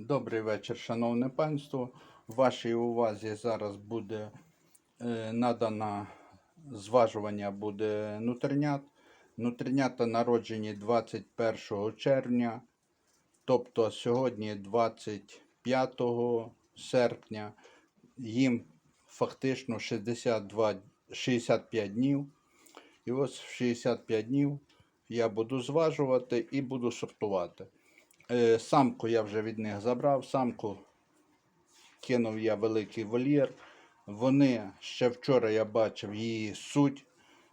Добрий вечір, шановне панство. Вашій увазі зараз буде е, надано зважування буде нутринят. Нутринята народжені 21 червня, тобто сьогодні 25 серпня. Їм фактично 62, 65 днів. І ось в 65 днів я буду зважувати і буду сортувати. Е, Самку я вже від них забрав. Самку кинув я великий вольєр. Вони ще вчора я бачив її суть.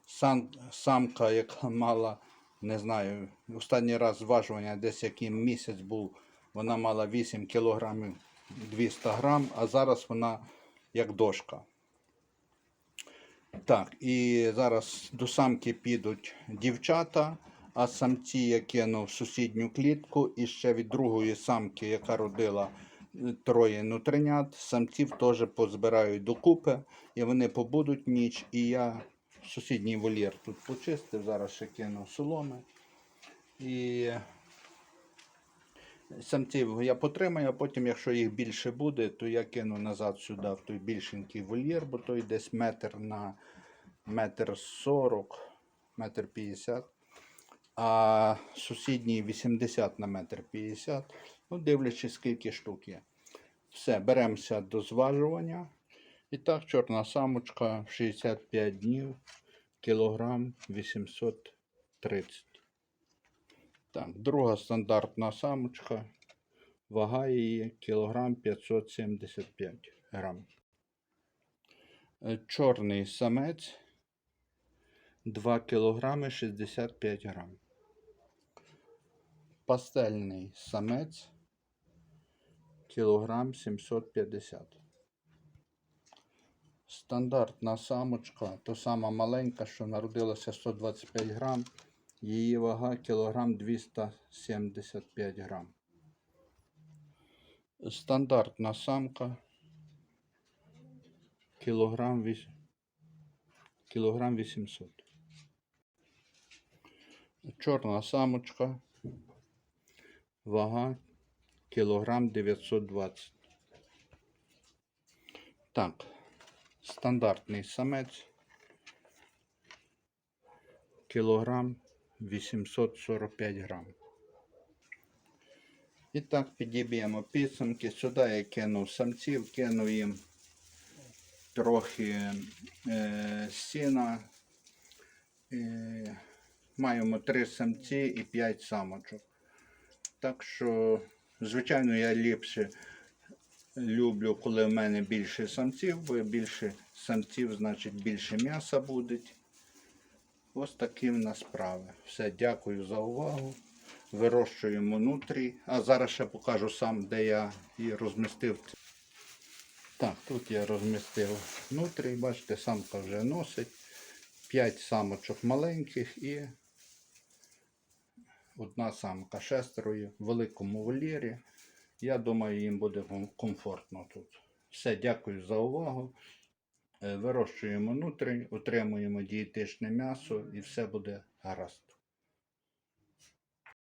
Сам, самка, яка мала, не знаю, останній раз зважування, десь який місяць був, вона мала 8 кілограмів 200 грам, а зараз вона як дошка. Так, і зараз до самки підуть дівчата, а самці я кину в сусідню клітку. І ще від другої самки, яка родила е, троє нутринят, самців теж позбирають докупи, і вони побудуть ніч. І я сусідній вольєр тут почистив, зараз ще кину соломи. І самців я потримаю, а потім, якщо їх більше буде, то я кину назад сюди, в той більшенький вольєр, бо той десь метр на метр сорок, метр п'ятдесят, а сусідній 80 на метр п'ятдесят. Ну, дивлячись, скільки штук є. Все, беремося до зважування. І так, чорна самочка в 65 днів, кілограм 830. Так, друга стандартна самочка. Вага її кілограм 575 грам. Е, Чорний самець 2 кілограми 65 грам. Пастельний самець кілограм 750. Стандартна самочка, то сама маленька, що народилася 125 грам. Її вага кілограм 275 грам. Стандартна самка кілограм, кілограм 800. Чорна самочка. Вага кілограм 920. Так, стандартний самець. Кілограм 845 грам. І так підіб'ємо підсумки. Сюди я кинув самців, кинув їм трохи е, сіна. Е, маємо три самці і п'ять самочок. Так що, звичайно, я ліпше люблю, коли в мене більше самців, бо більше самців, значить більше м'яса буде. Ось такі в нас справи. Все, дякую за увагу. Вирощуємо нутрі. А зараз ще покажу сам, де я її розмістив. Так, тут я розмістив нутрі. Бачите, самка вже носить. П'ять самочок маленьких і одна самка шестерою в великому вольєрі. Я думаю, їм буде комфортно тут. Все, дякую за увагу. Е, Вирощуємо нутрі, отримуємо дієтичне м'ясо і все буде гаразд.